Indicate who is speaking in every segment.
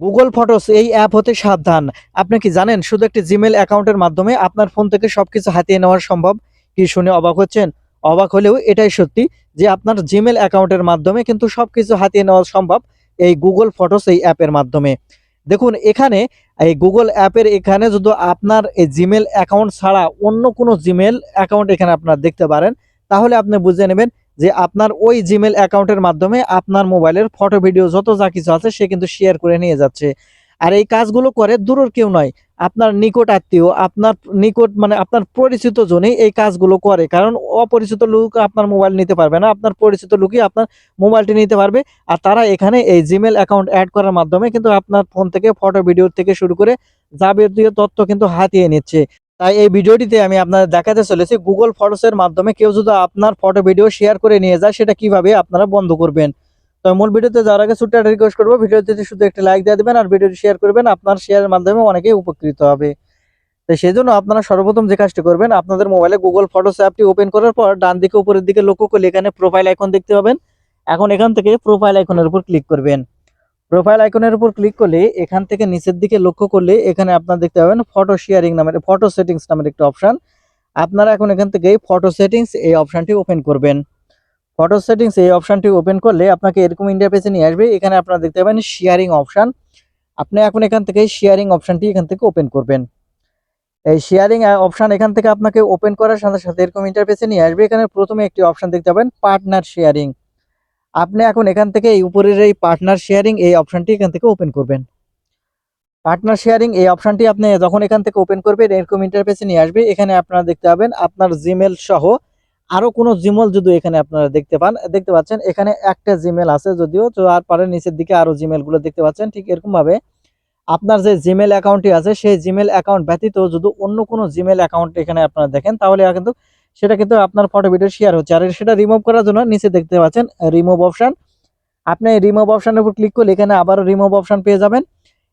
Speaker 1: Google photos এই app হতে সাবধান। আপনি কি জানেন, শুধু একটি জিমেল অ্যাকাউন্টের মাধ্যমে আপনার ফোন থেকে সবকিছু হাতিয়ে নেওয়া সম্ভব? কি শুনে অবাক হচ্ছেন? অবাক হলেও এটাই সত্যি যে আপনার জিমেল অ্যাকাউন্টের মাধ্যমে কিন্তু সবকিছু হাতিয়ে নেওয়া সম্ভব এই গুগল ফটোস এই অ্যাপের মাধ্যমে। দেখুন, এখানে এই গুগল অ্যাপের এখানে যদি আপনার এই জিমেল অ্যাকাউন্ট ছাড়া অন্য কোনো জিমেল অ্যাকাউন্ট এখানে আপনার দেখতে পারেন, তাহলে আপনি বুঝে নেবেন যে আপনার ওই জিমেল অ্যাকাউন্টের মাধ্যমে আপনার মোবাইলের ফটো ভিডিও যত যা কিছু আছে সে কিন্তু শেয়ার করে নিয়ে যাচ্ছে। আর এই কাজগুলো করে দূরের কেউ নয়, আপনার নিকট আত্মীয়, আপনার নিকট মানে আপনার পরিচিত জনেই এই কাজগুলো করে। কারণ অপরিচিত লোক আপনার মোবাইল নিতে পারবে না, আপনার পরিচিত লোকই আপনার মোবাইলটি নিতে পারবে। আর তারা এখানে এই জিমেল অ্যাকাউন্ট অ্যাড করার মাধ্যমে কিন্তু আপনার ফোন থেকে ফটো ভিডিও থেকে শুরু করে যাবতীয় তথ্য কিন্তু হাতিয়ে নিচ্ছে। তাই এই ভিডিওটিতে আমি আপনাদের দেখাতে চলেছি গুগল ফটোসের মাধ্যমে কেউ যদি আপনার ফটো ভিডিও শেয়ার করে নিয়ে যায়, সেটা কীভাবে আপনারা বন্ধ করবেন। তো মূল ভিডিওতে যাওয়ার আগে ছোট্ট একটা রিকোয়েস্ট করব, ভিডিওতে শুধু একটা লাইক দিয়ে দেবেন আর ভিডিওটি শেয়ার করবেন, আপনার শেয়ারের মাধ্যমে অনেকেই উপকৃত হবে। তো সেই জন্য আপনারা সর্বপ্রথম যে কাজটি করবেন, আপনাদের মোবাইলে গুগল ফটোস অ্যাপটি ওপেন করার পর ডান দিকে উপরের দিকে লক্ষ্য করলে এখানে প্রোফাইল আইকন দেখতে পাবেন। এখন এখান থেকে প্রোফাইল আইকনের উপর ক্লিক করবেন। প্রোফাইল আইকনের উপর ক্লিক করলে এখান থেকে নিচের দিকে লক্ষ্য করলে এখানে আপনারা দেখতে পাবেন ফটো শেয়ারিং নামের ফটো সেটিংস নামের একটা অপশন আপনারা এখন এখান থেকে ফটো সেটিংস এই অপশনটি ওপেন করবেন। ফটো সেটিংস এই অপশনটি ওপেন করলে আপনাকে এরকম ইন্ডিয়া পেজে নিয়ে আসবে। এখানে আপনারা দেখতে পাবেন শেয়ারিং অপশন আপনি এখন এখান থেকে শেয়ারিং অপশনটি এখান থেকে ওপেন করবেন। এই শেয়ারিং অপশন এখান থেকে আপনাকে ওপেন করার সাথে সাথে এরকম ইন্টারফেসে নিয়ে আসবে। এখানে প্রথমে একটি অপশন দেখতে পাবেন পার্টনার শেয়ারিং আপনি এখন এখান থেকে এই উপরের এই পার্টনার শেয়ারিং এই অপশনটি এখান থেকে ওপেন করবেন। পার্টনার শেয়ারিং এই অপশনটি আপনি যখন এখান থেকে ওপেন করবেন, এরকম ইন্টারফেসে নিয়ে আসবে। এখানে আপনারা দেখতে পাবেন, আপনার জিমেল সহ আরও কোনো জিমেল যদি এখানে আপনারা দেখতে পান, দেখতে পাচ্ছেন, এখানে একটা জিমেল আছে যদিও, তো আর পারে নিচের দিকে আরও জিমেলগুলো দেখতে পাচ্ছেন, ঠিক এরকম ভাবে আপনার যে জিমেল অ্যাকাউন্টটি আছে, সেই জিমেল অ্যাকাউন্ট ব্যতীত যদি অন্য কোনো জিমেল অ্যাকাউন্ট এখানে আপনারা দেখেন, তাহলে কিন্তু সেটা কিন্তু আপনার ফটো ভিডিও শেয়ার হচ্ছে। আর সেটা রিমুভ করার জন্য নিচে দেখতে পাচ্ছেন রিমুভ অপশন আপনি রিমুভ অপশনের উপর ক্লিক করলে এখানে আবারও রিমুভ অপশন পেয়ে যাবেন।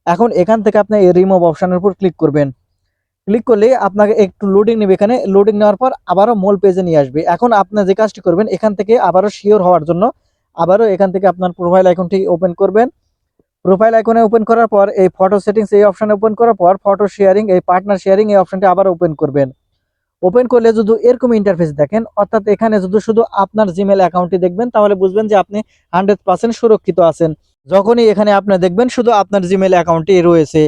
Speaker 1: এখন এখান থেকে আপনি এই রিমুভ অপশনের উপর ক্লিক করবেন। ক্লিক করলে আপনাকে একটু লোডিং নেবে এখানে। লোডিং নেওয়ার পর আবারও মূল পেজে নিয়ে আসবে। এখন আপনি যে কাজটি করবেন, এখান থেকে আবারও শিওর হওয়ার জন্য আবারও এখান থেকে আপনার প্রোফাইল আইকনটি ওপেন করবেন। প্রোফাইল আইকনে ওপেন করার পর এই ফটো সেটিংস এই অপশনে ওপেন করার পর ফটো শেয়ারিং এই পার্টনার শেয়ারিং এই অপশনটি আবার ওপেন করবেন। ওপেন করলে যদি এরকম ইন্টারফেস দেখেন, অর্থাৎ এখানে যদি শুধু আপনার জিমেল অ্যাকাউন্টটি দেখবেন, তাহলে বুঝবেন যে আপনি হান্ড্রেড পার্সেন্ট সুরক্ষিত আছেন। যখনই এখানে আপনি দেখবেন শুধু আপনার জিমেল অ্যাকাউন্টটি রয়েছে।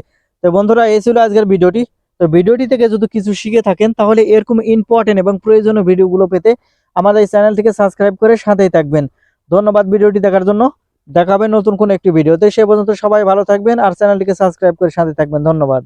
Speaker 1: তো বন্ধুরা, এই ছিল আজকের ভিডিওটি। তো ভিডিওটি থেকে যদি কিছু শিখে থাকেন, তাহলে এরকম ইম্পর্টেন্ট এবং প্রয়োজনীয় ভিডিওগুলো পেতে আমাদের এই চ্যানেলটিকে সাবস্ক্রাইব করে সাথেই থাকবেন। ধন্যবাদ ভিডিওটি দেখার জন্য। দেখাবেন নতুন কোনো একটি ভিডিওতে। সে পর্যন্ত সবাই ভালো থাকবেন আর চ্যানেলটিকে সাবস্ক্রাইব করে সাথে থাকবেন। ধন্যবাদ।